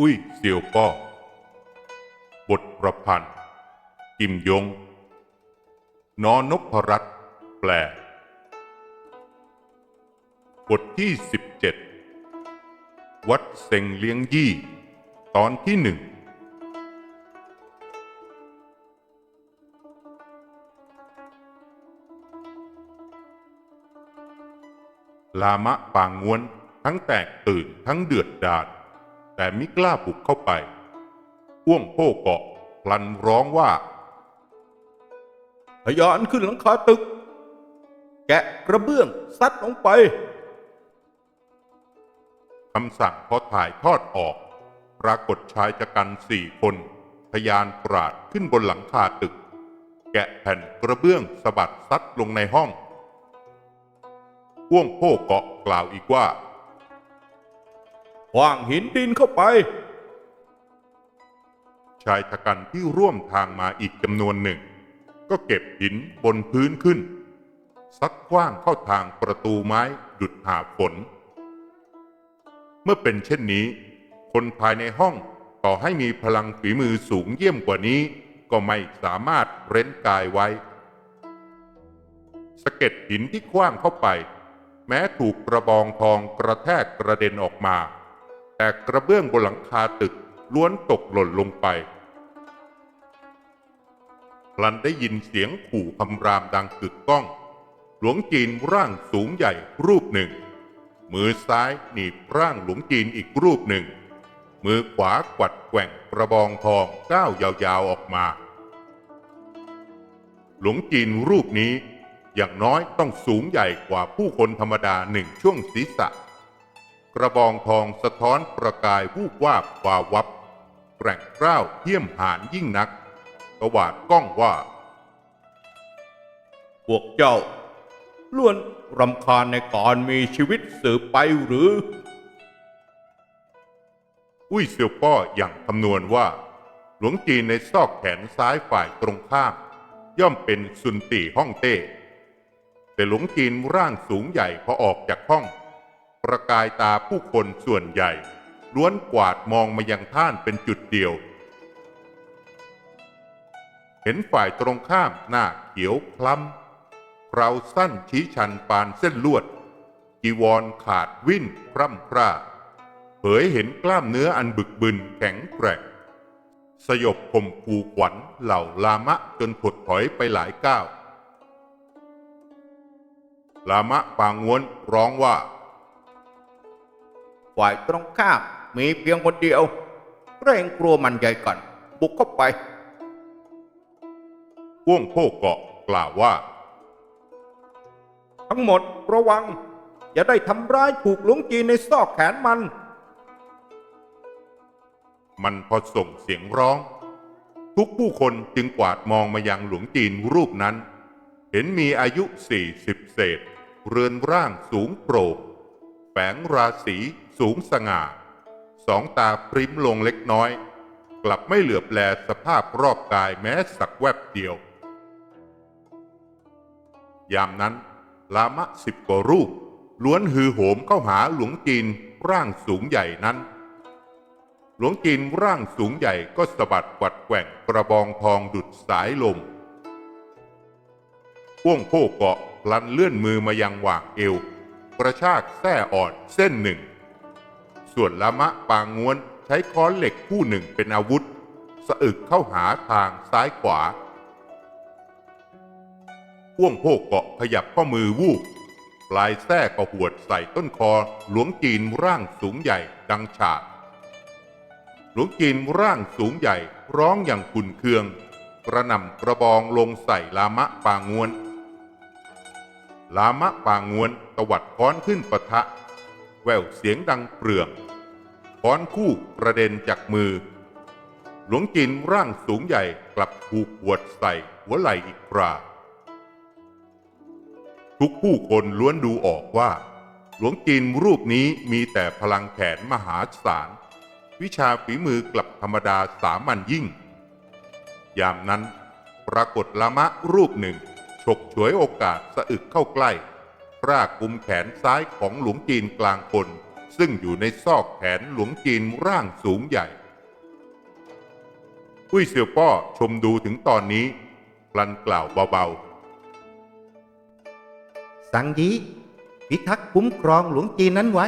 อุ้ยเสี่ยวป้อบทประพันธ์ กิมยง นอนพรัตน์แปล บทที่ 17 วัดเซงเลี้ยงยี่ ตอนที่หนึ่งลามะปางงวนทั้งแตกตื่นทั้งเดือดดาล แต่ไมิกล้าบุกเข้าไปพ่วงโป้เกาะพลันร้องว่าทยานขึ้นหลังคาตึก แกะกระเบื้องซัดลงไปคำสั่งพอถ่ายทอดออก ปรากฏชายชะกันสี่คนพยานปราดขึ้นบนหลังคาตึก แกะแผ่นกระเบื้องสะบัดซัดลงในห้องพ่วงโป้เกาะกล่าวอีกว่า ขว้างหินดินเข้าไป ชายชะกันที่ร่วมทางมาอีกจำนวนหนึ่ง ก็เก็บหินบนพื้นขึ้น ซักคว้างเข้าทางประตูไม้ดุดหาฝน เมื่อเป็นเช่นนี้ คนภายในห้องต่อให้มีพลังฝีมือสูงเยี่ยมกว่านี้ ก็ไม่สามารถเร้นกายไว้สะเก็ดหินที่คว้างเข้าไป แม้ถูกกระบองทองกระแทกกระเด็นออกมา แต่กระเบื้องบนหลังคาตึกล้วนตกหล่นลงไปพลันได้ยินเสียงขู่คำรามดังกึกก้อง หลวงจีนร่างสูงใหญ่รูปหนึ่ง มือซ้ายหนีบร่างหลวงจีนอีกรูปหนึ่ง มือขวากวัดแกว่งกระบองทองก้าวยาวๆออกมา หลวงจีนรูปนี้อย่างน้อยต้องสูงใหญ่กว่าผู้คนธรรมดาหนึ่งช่วงศีรษะ กระบองทองสะท้อนประกายวูบวาบวาวับ แกร่งกล้าวเยี่ยมหานยิ่งนักตวาดก้องว่า พวกเจ้า ล้วนรำคาญในการมีชีวิตสืบไปหรือ อุ้ยเซียวป้ออย่างคำนวณว่า หลวงจีนในซอกแขนซ้ายฝ่ายตรงข้าม ย่อมเป็นซุนตีฮ่องเต้แต่หลวงจีนร่างสูงใหญ่พอออกจากห้อง ประกายตาผู้คนส่วนใหญ่ ล้วนกวาดมองมายังท่านเป็นจุดเดียว เห็นฝ่ายตรงข้ามหน้าเขียวคล้ำเราสั้นชี้ชันปานเส้นลวดจีวรขาดวิ่นพร่ำพร่าเผยเห็นกล้ามเนื้ออันบึกบึนแข็งแกร่งสยบข่มผูขวัญเหล่าลามะจนถดถอยไปหลายก้าว ลามะปางวนร้องว่า ฝ่ายตรงข้ามมีเพียงคนเดียวเกรงกลัวมันใหญ่กันบุกเข้าไปพ่วงโพกเกาะกล่าวว่า ทั้งหมดระวัง อย่าได้ทำร้ายถูกหลวงจีในซอกแขนมัน มันพอส่งเสียงร้อง ทุกผู้คนจึงกวาดมองมายังหลวงจีนรูปนั้น เห็นมีอายุสี่สิบเศษ เรือนร่างสูงโปร่งแฝงราศี สูงสง่า สองตาพริ้มลงเล็กน้อย กลับไม่เหลือบแลสภาพรอบกายแม้สักแวบเดียว ยามนั้น ลามะสิบกว่ารูป ล้วนฮือโหมเข้าหาหลวงจีนร่างสูงใหญ่นั้น หลวงจีนร่างสูงใหญ่ก็สะบัดกวัดแกว่งกระบองทองดุดสายลมพ่วงโพกเกาะพลันเลื่อนมือมายังหว่างเอว กระชากแส้อ่อนเส้นหนึ่ง ส่วนละมะปางงวนใช้ค้อนเหล็กคู่หนึ่งเป็นอาวุธ สะอึกเข้าหาทางซ้ายขวาพ่วงโพกเกาะขยับข้อมือวูบปลายแส้ก็หวดใส่ต้นคอหลวงจีนร่างสูงใหญ่ดังฉาดหลวงจีนร่างสูงใหญ่ร้องอย่างขุนเคือง กระนำกระบองลงใส่ลามะปางวน ลามะปางงวนตวัดค้อนขึ้นปะทะ แววเสียงดังเปลือง ค้อนคู่กระเด็นจากมือ หลวงจีนร่างสูงใหญ่กลับถูกหวดใส่หัวไหล่อีกคราทุกผู้คนล้วนดูออกว่า หลวงจีนรูปนี้มีแต่พลังแขนมหาศาล วิชาฝีมือกลับธรรมดาสามัญยิ่ง ยามนั้น ปรากฏละมะรูปหนึ่ง ฉกฉวยโอกาสสะอึกเข้าใกล้รากกุมแขนซ้ายของหลวงจีนกลางคน ซึ่งอยู่ในซอกแขนหลวงจีนร่างสูงใหญ่อุ้ยเสี่ยวป้อชมดูถึงตอนนี้พลันกล่าวเบาสังยีพิทักษ์คุ้มครองหลวงจีนนั้นไว้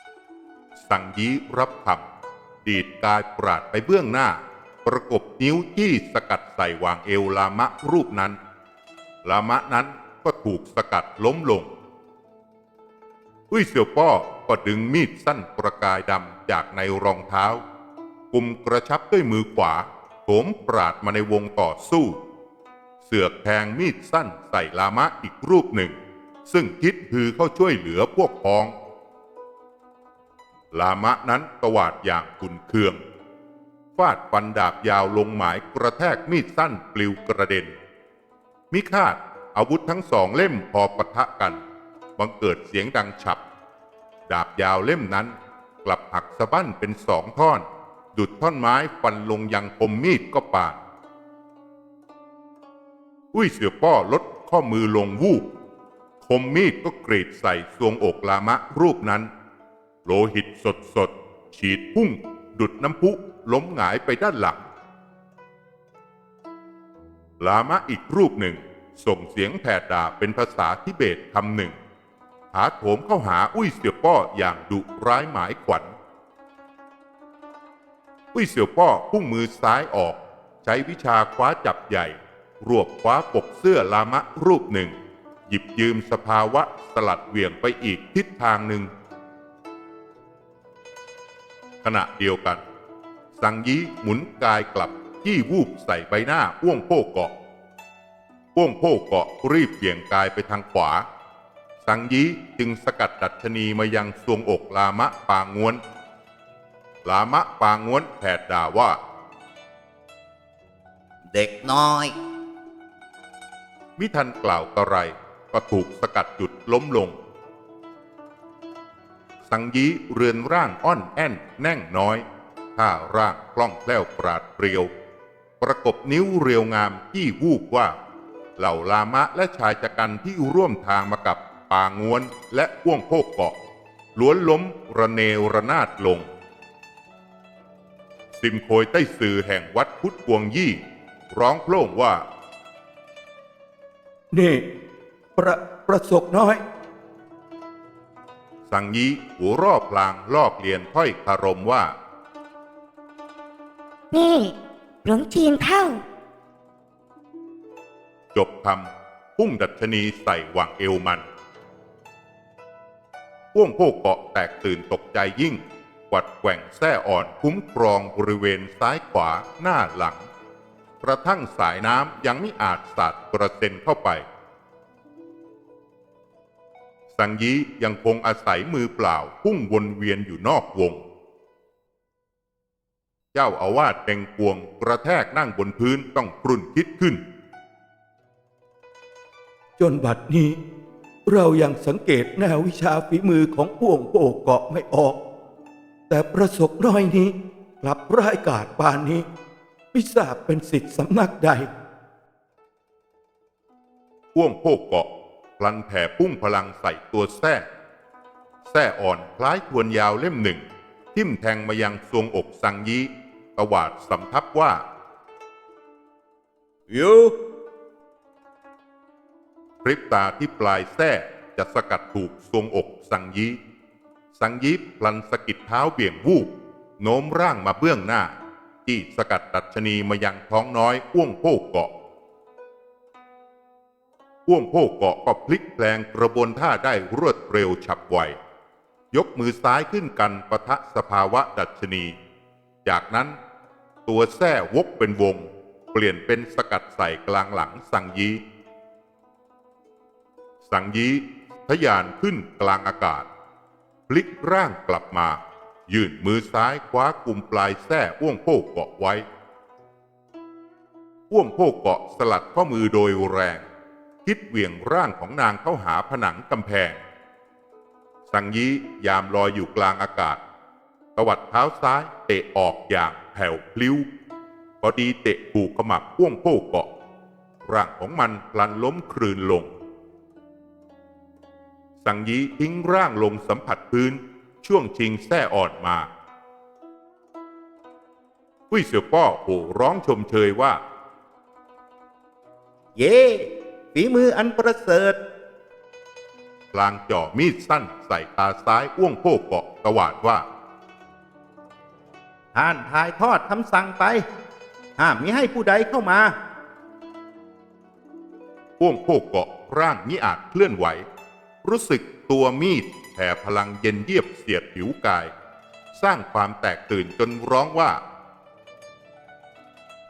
ๆสั่งยี้รับคำดีดกายปราดไปเบื้องหน้า ประกบนิ้วจี้สกัดใส่วางเอวลามะรูปนั้น ลามะนั้นก็ถูกสกัดล้มลง อุ้ยเสี่ยวป้อก็ดึงมีดสั้นประกายดำจากในรองเท้ากุมกระชับด้วยมือขวาโถมปราดมาในวงต่อสู้ เสือกแทงมีดสั้นใส่ลามะอีกรูปหนึ่ง ซึ่งคิดฮือเข้าช่วยเหลือพวกพ้อง ลามะนั้นตวาดอย่างขุนเคือง ฟาดฟันดาบยาวลงหมายกระแทกมีดสั้นปลิวกระเด็น มิคาดอาวุธทั้งสองเล่มพอปะทะกัน บังเกิดเสียงดังฉับ ดาบยาวเล่มนั้น กลับหักสะบั้นเป็นสองท่อน ดุดท่อนไม้ฟันลงยังคมมีดก็ปาดอุ้ยเสือป้อลดข้อมือลงวูบคมมีดก็กรีดใส่ทรวงอกลามะรูปนั้น โลหิตสดสดๆฉีดพุ่ง ดุดน้ำพุล้มหงายไปด้านหลัง ลามะอีกรูปหนึ่ง ส่งเสียงแผดด่าเป็นภาษาทิเบตคำหนึ่ง ถาโถมเข้าหาอุ้ยเสี่ยวป้ออย่างดุร้ายหมายขวัญ อุ้ยเสี่ยวป้อพุ่งมือซ้ายออก ใช้วิชาคว้าจับใหญ่ รวบคว้าปกเสื้อลามะรูปหนึ่ง หยิบยืมสภาวะสลัดเหวี่ยงไปอีกทิศทางหนึ่ง ขณะเดียวกัน สังยีหมุนกายกลับที่วูบใส่ใบหน้าอ้วงโพกเกาะอ้วงโพกเกาะรีบเบี่ยงกายไปทางขวา สังยีจึงสกัดดัชนีมายังทรวงอกลามะปางง้วน ลามะปางง้วนแผดด่าว่า เด็กน้อย มิทันกล่าวกระไรก็ถูกสกัดจุดล้มลง สังยีเรือนร่างอ่อนแอนแน่งน้อยท่าร่างคล่องแคล่วปราดเปรียว ประกบนิ้วเรียวงามที่วูบว่า เหล่าลามะและชายจักันที่ร่วมทางมากับ ปางง้วนและอ้วงโพกเกาะล้วนล้มระเนระนาดลง ซิมโคยใต้สื่อแห่งวัดพุทธกวงยี่ ร้องโพล่งว่า นี่ ประประสบน้อย สังยีหัวรอบพลางลอกเลียนถ้อยคารมว่า นี่หลวงจีนเท่า จบคำพุ่งดัชนีใส่วางเอวมัน พวงโพกเกาะแตกตื่นตกใจยิ่ง กวัดแกว่งแส้อ่อนคุ้มครองบริเวณซ้ายขวาหน้าหลัง กระทั่งสายน้ำยังไม่อาจสาดกระเซ็นเข้าไป สังยียังคงอาศัยมือเปล่าพุ่งวนเวียนอยู่นอกวง เจ้าอาวาสเต็งกวงกระแทกนั่งบนพื้นต้องกรุ่นคิดขึ้น จนบัดนี้ เรายังสังเกตแนววิชาฝีมือของพวงโปกเกาะไม่ออก แต่ประสบน้อยนี้กลับร้ายกาจปานนี้ ไม่ทราบเป็นสิทธิ์สำนักใด พ่วงโพกเกาะพลันแผ่พุ่งพลังใส่ตัวแส้แส้อ่อนคล้ายทวนยาวเล่มหนึ่ง ทิ่มแทงมายังทรวงอกสังยีตวาดสำทับว่า อยู่ พริบตาที่ปลายแส้จะสกัดถูกทรวงอกสังยีสังยีพลันสกิดเท้าเบี่ยงวูบโน้มร่างมาเบื้องหน้าจี้สกัดดัชนีมายังท้องน้อยอ้วงโพกเกาะอ้วงโพกเกาะก็พลิกแปลงกระบวนท่าได้รวดเร็วฉับไวยกมือซ้ายขึ้นกันปะทะสภาวะดัชนี จากนั้นตัวแส้วกเป็นวง เปลี่ยนเป็นสกัดใส่กลางหลังสังยี สังยีทะยานขึ้นกลางอากาศ พลิกร่างกลับมา ยื่นมือซ้ายคว้ากลุ่มปลายแส้อ้วงโพกเกาะไว้อ้วงโพกเกาะสลัดข้อมือโดยแรง คิดเหวี่ยงร่างของนางเข้าหาผนังกำแพง สังยียามลอยอยู่กลางอากาศตวัดเท้าซ้ายเตะออกอย่างแผ่วพลิ้วพอดีเตะถูกขมับอ้วงโพกเกาะร่างของมันพลันล้มคลืนลง สังยีทิ้งร่างลงสัมผัสพื้น ช่วงชิงแส้อ่อนมากุ้ยเสี่ยวป้อโห่ร้องชมเชยว่า เย่ฝีมืออันประเสริฐพลางจ่อมีดสั้นใส่ตาซ้ายอ้วงโพกเกาะตวาดว่า ท่านถ่ายทอดคำสั่งไป ห้ามมิให้ผู้ใดเข้ามาอ้วงโพกเกาะร่างมิอาจเคลื่อนไหว รู้สึกตัวมีดแผ่พลังเย็นเยียบเสียดผิวกาย สร้างความแตกตื่นจนร้องว่า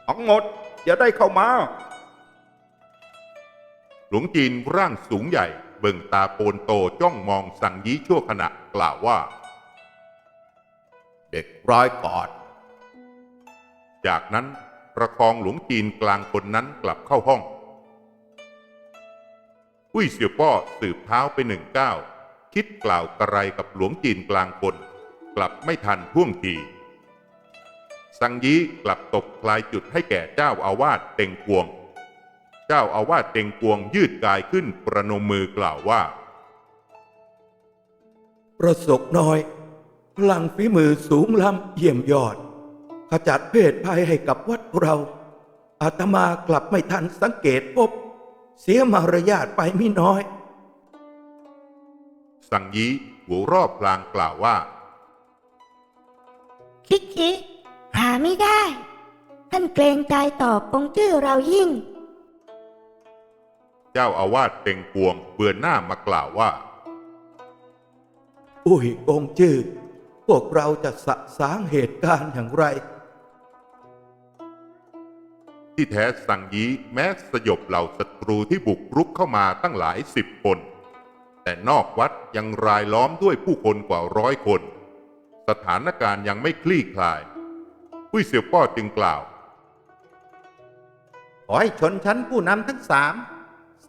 ทั้งหมดอย่าได้เข้ามา หลวงจีนร่างสูงใหญ่ เบิ่งตาโปนโตจ้องมองสังยีชั่วขณะกล่าวว่า เด็กร้อยกอด จากนั้นประคองหลวงจีนกลางคนนั้นกลับเข้าห้อง อุ้ยเสี่ยวป้อสืบเท้าไปหนึ่งก้าวคิดกล่าวกระไรกับหลวงจีนกลางคนกลับไม่ทันท่วงทีสังยีกลับตกคลายจุดให้แก่เจ้าอาวาสเต็งกวง เจ้าอาวาสเต็งกวงยืดกายขึ้นประนมมือกล่าวว่า ประสบน้อย พลังฝีมือสูงล้ำเยี่ยมยอด ขจัดเพศภัยให้กับวัดเราอาตมากลับไม่ทันสังเกตพบ เสียมารยาทไปไม่น้อย สังยีหัวรอบพลางกล่าวว่า คิกคิกหาไม่ได้ ท่านเกรงใจต่อกงชื่อเรายิ่ง เจ้าอาวาสเต็งกวงเบือนหน้ามากล่าวว่า อุ้ยองค์จื้อพวกเราจะสะสางเหตุการณ์อย่างไร ที่แท้สังยีแม้สยบเหล่าศัตรูที่บุกรุกเข้ามาตั้งหลายสิบคน แต่นอกวัดยังรายล้อมด้วยผู้คนกว่าร้อยคน สถานการณ์ยังไม่คลี่คลายผู้เสี่ยวป้อจึงกล่าว ขอให้ชนชั้นผู้นำทั้งสาม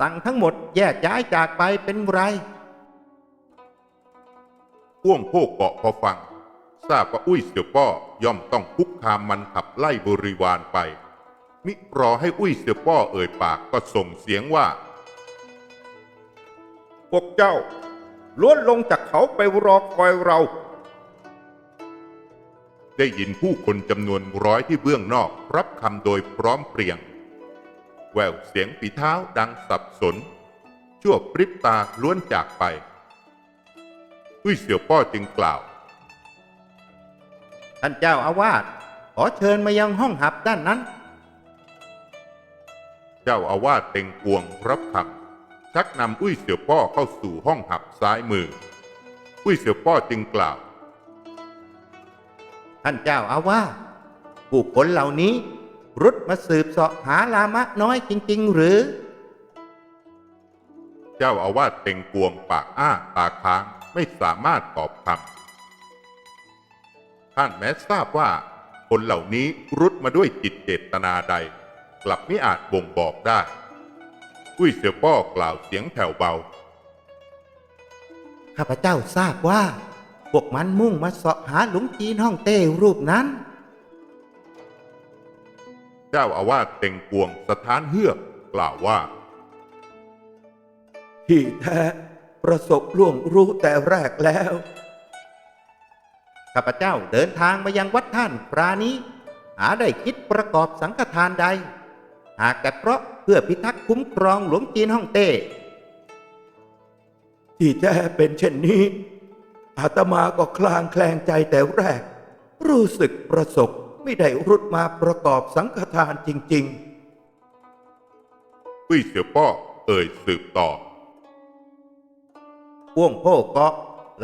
สั่งทั้งหมดแยกย้ายจากไปเป็นไรพ่วงโพกเกาะพอฟัง ทราบว่าอุ้ยเสี่ยวป้อย่อมต้องคุกคามมันขับไล่บริวารไป มิรอให้อุ้ยเสี่ยวป้อเอ่ยปากก็ส่งเสียงว่า พวกเจ้าล้วนลงจากเขาไปรอคอยเรา ได้ยินผู้คนจำนวนร้อยที่เบื้องนอกรับคำโดยพร้อมเพรียง แววเสียงฝีเท้าดังสับสน ชั่วพริบตาล้วนจากไป อุ้ยเสี่ยวป้อจึงกล่าว ท่านเจ้าอาวาสขอเชิญมายังห้องหับด้านนั้น เจ้าอาวาสเต็งกวงรับคำชักนำอุ้ยเสี่ยวป้อเข้าสู่ห้องหับซ้ายมือ อุ้ยเสี่ยวป้อจึงกล่าว ท่านเจ้าอาวาสผู้คนเหล่านี้ รุดมาสืบเสาะหาลามะน้อยจริง ๆ หรือ เจ้าอาวาสเต็งกวงปากอ้าตาค้างไม่สามารถตอบคำท่านแม้ทราบว่าคนเหล่านี้รุดมาด้วยจิตเจตนาใด กลับไม่อาจบ่งบอกได้อุ้ยเสี่ยวป้อกล่าวเสียงแผ่วเบา ข้าพเจ้าทราบว่า พวกมันมุ่งมาเสาะหาหลวงจีนห้องเต้รูปนั้น เจ้าอาวาสเต็งกวงสถานเฮือกกล่าวว่า ที่แท้ประสบล่วงรู้แต่แรกแล้ว ข้าพเจ้าเดินทางมายังวัดท่านปรานี้ หาได้คิดประกอบสังฆทานใด หากแต่เพราะเพื่อพิทักษ์คุ้มครองหลวงจีนห้องเต้ ที่แท้เป็นเช่นนี้ อาตมาก็คลางแคลงใจแต่แรก รู้สึกประสบไม่ได้รุดมาประกอบสังฆทานจริงๆอุ้ยเสี่ยวป้อเอ่ยสืบต่อพ่วงโพเกาะ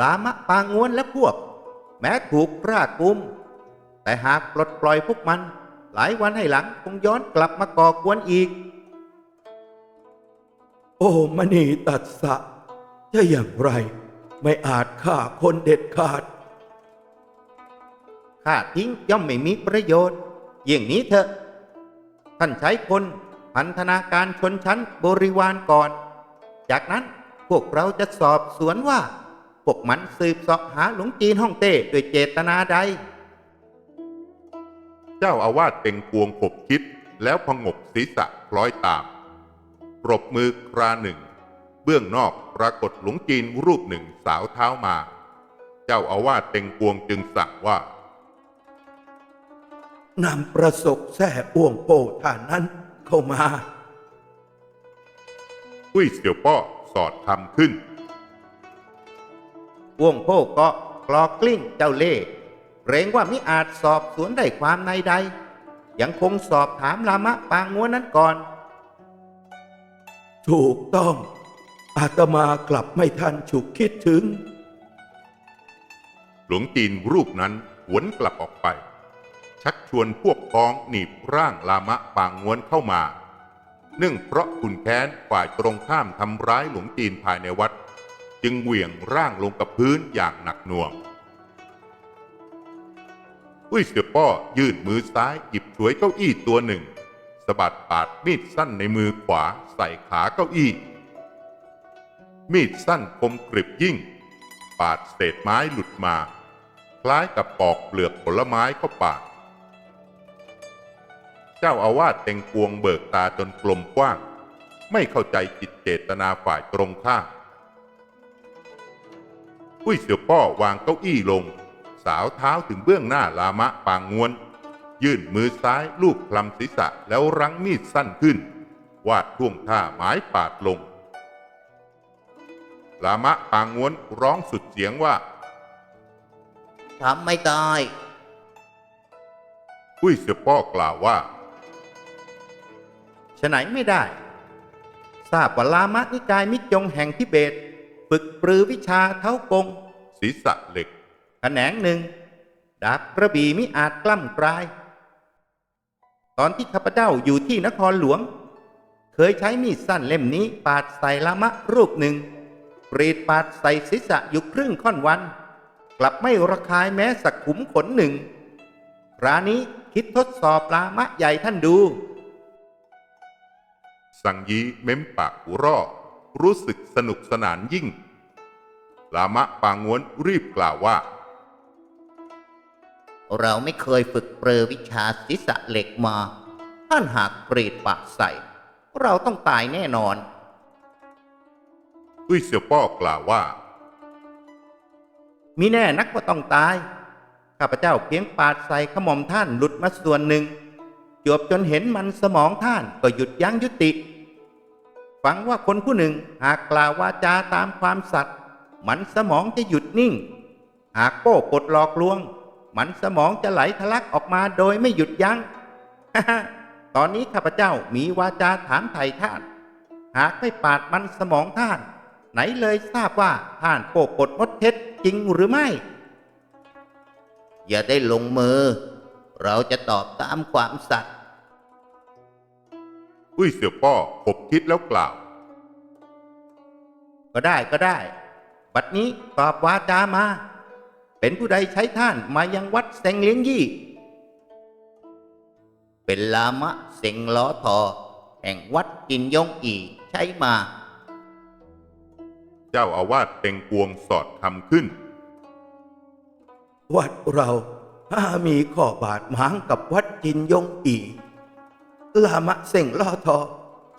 ลามะปางงวนและพวก แม้ถูกรากุม แต่หากปลดปล่อยพวกมัน หลายวันให้หลังคงย้อนกลับมาก่อกวนอีก โอ้มณีตัดสะจะอย่างไร ไม่อาจฆ่าคนเด็ดขาดข้าทิ้งย่อมไม่มีประโยชน์ อย่างนี้เถอะ ท่านใช้คนพันธนาการชนชั้นบริวารก่อน จากนั้นพวกเราจะสอบสวนว่า พวกมันสืบสาะหาหลวงจีนฮ่องเต้ด้วยเจตนาใด เจ้าอาวาสเต็งกวงขบคิด แล้วพงกศีรษะคล้อยตาม ปรบมือคราหนึ่ง เบื้องนอกปรากฏหลวงจีนรูปหนึ่งสาวเท้ามา เจ้าอาวาสเต็งกวงจึงสั่งว่านำประสบแท่อ้วงโป้ท่านนั้นเข้ามากุ้ยเสี่ยวป้อสอดคำขึ้นวงโพกเกาะกลอกกลิ้งเจ้าเล่ห์ เกรงว่ามิอาจสอบสวนได้ความในใด ยังคงสอบถามลามะปางงัวนั้นก่อน ถูกต้อง อาตมากลับไม่ทันฉุกคิดถึง หลวงจีนรูปนั้นหวนกลับออกไป ชักชวนพวกพ้องหนีบร่างลามะปางงวนเข้ามา เนื่องเพราะขุนแค้นฝ่ายตรงข้ามทำร้ายหลวงจีนภายในวัด จึงเหวี่ยงร่างลงกับพื้นอย่างหนักหน่วง อุ้ยเสือป้อยื่นมือซ้ายหยิบฉวยเก้าอี้ตัวหนึ่งสะบัดปาดมีดสั้นในมือขวาใส่ขาเก้าอี้ มีดสั้นคมกริบยิ่ง ปาดเศษไม้หลุดมา คล้ายกับปอกเปลือกผลไม้เข้าปากเจ้าอาวาสเต็งกวงเบิกตาจนกลมกว้าง ไม่เข้าใจจิตเจตนาฝ่ายตรงข้ามอุ้ยเสี่ยวป้อวางเก้าอี้ลง สาวเท้าถึงเบื้องหน้าลามะปางงวน ยื่นมือซ้ายลูบคลำศีรษะแล้วรั้งมีดสั้นขึ้น วาดท่วงท่าหมายปาดลง ลามะปางงวนร้องสุดเสียงว่าทำไม่ตายอุ้ยเสี่ยวป้อกล่าวว่าฉะไหนไม่ได้ ทราบว่าลามะนิกายมิจงแห่งทิเบต ฝึกปรือวิชาเท้ากงศีรษะเหล็ก แขนงหนึ่ง ดาบกระบี่มิอาจกล้ำกลาย ตอนที่ข้าพเจ้าอยู่ที่นครหลวง เคยใช้มีดสั้นเล่มนี้ปาดใส่ลามะรูปหนึ่งปรีดปาดใส่ศีรษะอยู่ครึ่งค่อนวัน กลับไม่ระคายแม้สักขุมขนหนึ่งรานี้คิดทดสอบลามะใหญ่ท่านดู สังยีเม้มปากหัวรอรู้สึกสนุกสนานยิ่ง ลามะปางวนรีบกล่าวว่า เราไม่เคยฝึกเปรอวิชาศีรษะเหล็กมา ท่านหากกรีดปากใส่ เราต้องตายแน่นอนอุ้ยเสี่ยวป้อกล่าวว่า มีแน่นักว่าต้องตาย ข้าพเจ้าเพียงปาดใส่ขมอมท่านหลุดมาส่วนหนึ่ง จวบจนเห็นมันสมองท่านก็หยุดยั้งยุติ ฟังว่าคนผู้หนึ่งหากกล่าววาจาตามความสัตย์มันสมองจะหยุดนิ่ง หากโป้ปลดหลอกลวง มันสมองจะไหลทะลักออกมาโดยไม่หยุดยัง้ง ตอนนี้ข้าพเจ้ามีวาจาถามไถ่ท่าน หากไม่ปาดมันสมองท่าน ไหนเลยทราบว่าท่านโปกปดมดเท็จจริงหรือไม่ อย่าได้ลงมือ เราจะตอบตามความสัตย์อุ้ยเสี่ยวป้อขบคิดแล้วกล่าว ก็ได้ก็ได้ บัดนี้ตอบวาจามา เป็นผู้ใดใช้ท่านมายังวัดเซงเลี้ยงยี่ เป็นลามะเซงล้อทอ แห่งวัดกินยงอีใช้มา เจ้าอาวาสเต็งกวงสอดคำขึ้น วัดเราถ้ามีข้อบาดหมางกับวัดจินยงอี ลามะเส่งล่อทอ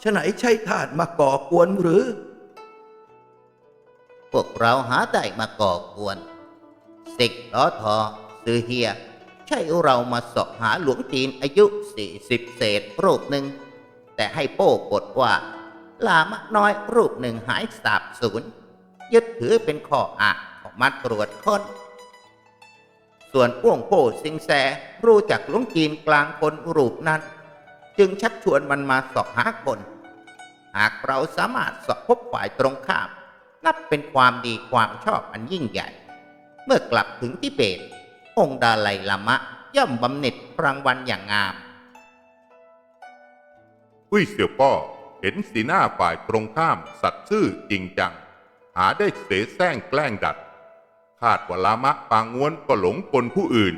ฉะไหนใช่ทาสมาก่อกวนหรือ พวกเราหาได้มาก่อกวน สิกลอทอซือเฮีย ใช่เรามาสอบหาหลวงจีนอายุสี่สิบเศษรูปหนึ่ง แต่ให้โป้กดว่า ลามะน้อยรูปหนึ่งหายสาบสูญยึดถือเป็นข้ออ้างออกมาตรวจค้น ส่วนอ้วงโป้สิงแสรู้จักหลวงจีนกลางคนรูปนั้น จึงชักชวนมันมาสอบหาคน หากเราสามารถสอบพบฝ่ายตรงข้าม นับเป็นความดีความชอบอันยิ่งใหญ่ เมื่อกลับถึงทิเบต องค์ดาไลลามะย่อมบำเหน็จรางวัลอย่างงาม อุ้ยเสี่ยวป้อเห็นสีหน้าฝ่ายตรงข้ามสัตย์ซื่อจริงจัง หาได้เสแสร้งแกล้งดัด คาดว่าลามะปางงวนก็หลงกลผู้อื่น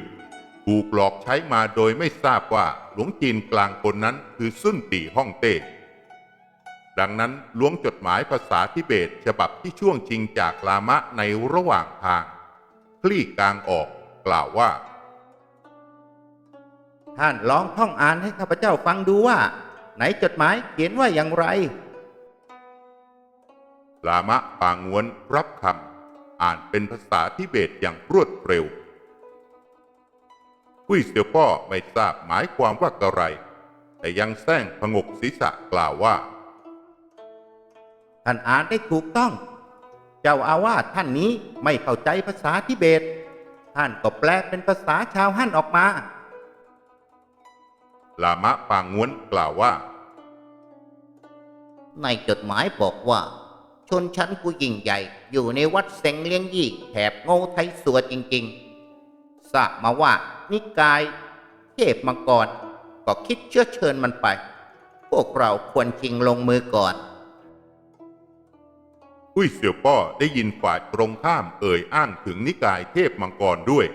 ถูกหลอกใช้มาโดยไม่ทราบว่าหลวงจีนกลางคนนั้นคือสุนตีฮ่องเต้ดังนั้นล้วงจดหมายภาษาทิเบตฉบับที่ช่วงชิงจากลามะในระหว่างทาง ลี่กลางออกกล่าวว่า ท่านลองท่องอ่านให้ข้าพเจ้าฟังดูว่า ไหนจดหมายเขียนว่าอย่างไรลามะปางงวนรับคำอ่านเป็นภาษาทิเบตอย่างรวดเร็วกุ้ยเสี่ยวป้อไม่ทราบหมายความว่ากระไร แต่ยังแซงพงกศีรษะกล่าวว่า ท่านอ่านได้ถูกต้อง เจ้าอาวาสท่านนี้ไม่เข้าใจภาษาทิเบต ท่านก็แปลเป็นภาษาชาวฮั่นออกมาลามะปางงวนกล่าวว่า ในจดหมายบอกว่า ชนชั้นผู้ยิ่งใหญ่อยู่ในวัดเซงเลียงยี่แถบโง่ไทยสัวจริงๆทราบมาว่า นิกาย เทพมังกรก็คิดเชื้อเชิญมันไป พวกเราควรชิงลงมือก่อน กุ้ยเสี่ยวป้อได้ยินฝ่ายตรงข้ามเอ่ยอ้างถึงนิกายเทพมังกรด้วย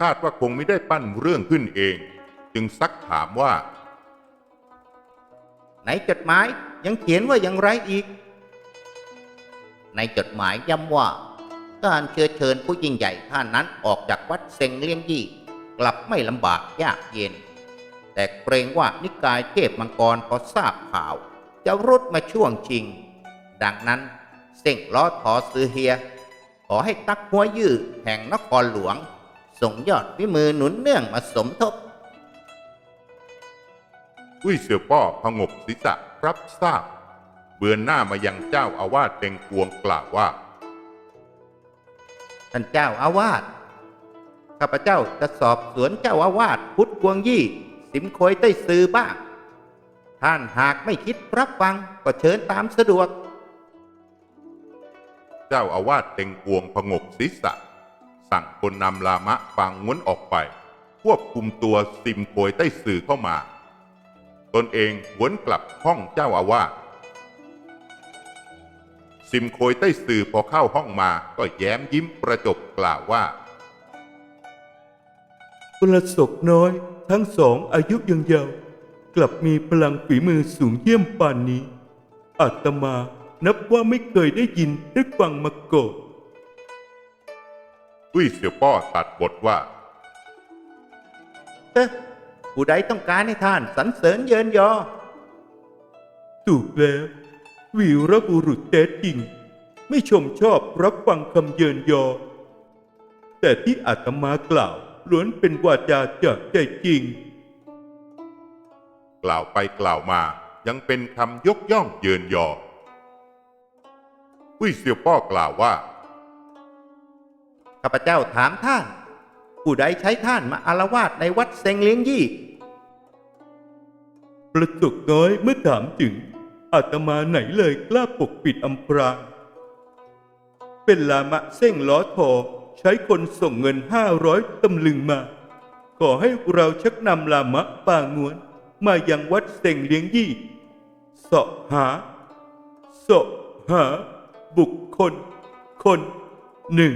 คาดว่าคงไม่ได้ปั้นเรื่องขึ้นเอง จึงซักถามว่า ในจดหมายยังเขียนว่าอย่างไรอีก ในจดหมายย้ำว่า การเชื้อเชิญผู้ยิ่งใหญ่ท่านนั้นออกจากวัดเซงเลียงยี่ กลับไม่ลำบากยากเย็น แต่เกรงว่านิกายเทพมังกรพอทราบข่าว จะรุดมาช่วงชิง ดังนั้น ส่งล้อถอซือเฮีย ขอให้ตักหัวยื้อแห่งนครหลวง ส่งยอดวิมือหนุนเนื่องมาสมทบกุ้ยเสี่ยวป้อพงกศีรษะรับทราบ เบือนหน้ามายังเจ้าอาวาสเต็งกวงกล่าวว่า ท่านเจ้าอาวาสข้าพเจ้าจะสอบสวนเจ้าอาวาสพุทธกวงยี่ สิมโคยใต้ซือบ้าง ท่านหากไม่คิดรับฟังก็เชิญตามสะดวก เจ้าอาวาสเต็งกวงพงกศีรษะ สั่งคนนำลามะปางง้วนออกไป ควบคุมตัวซิมโกยใต้สื่อเข้ามา ตนเองวนกลับห้องเจ้าอาวาสซิมโคยใต้สื่อพอเข้าห้องมาก็แย้มยิ้มประจบกล่าวว่า ประสบน้อยทั้งสองอายุยังเยาวกลับมีพลังฝีมือสูงเยี่ยมปานนี้ อาตมา นับว่าไม่เคยได้ยินได้ฟังมาก่อนอุ้ยเสี่ยวป้อตัดบทว่า เอ๊ะผู้ใดต้องการให้ท่านสรรเสริญเยินยอ ถูกแล้ว วีรบุรุษแท้จริง ไม่ชมชอบรับฟังคำเยินยอ แต่ที่อาตมากล่าวล้วนเป็นวาจาจากใจจริง กล่าวไปกล่าวมายังเป็นคำยกย่องเยินยอ อุ้ยเสี่ยวป้อกล่าวว่า ข้าพเจ้าถามท่าน ผู้ใดใช้ท่านมาอารวาสในวัดเซงเลียงยี่ ประสบน้อยเมื่อถามถึงอาตมาไหนเลยกล้าปกปิดอำพรางเป็นลามะเส้งล้อทอใช้คนส่งเงินห้าร้อยตำลึงมา ขอให้เราชักนำลามะปางวน มายังวัดเซงเลียงยี่เสาะหาเสาะหา บุคคล คนหนึ่ง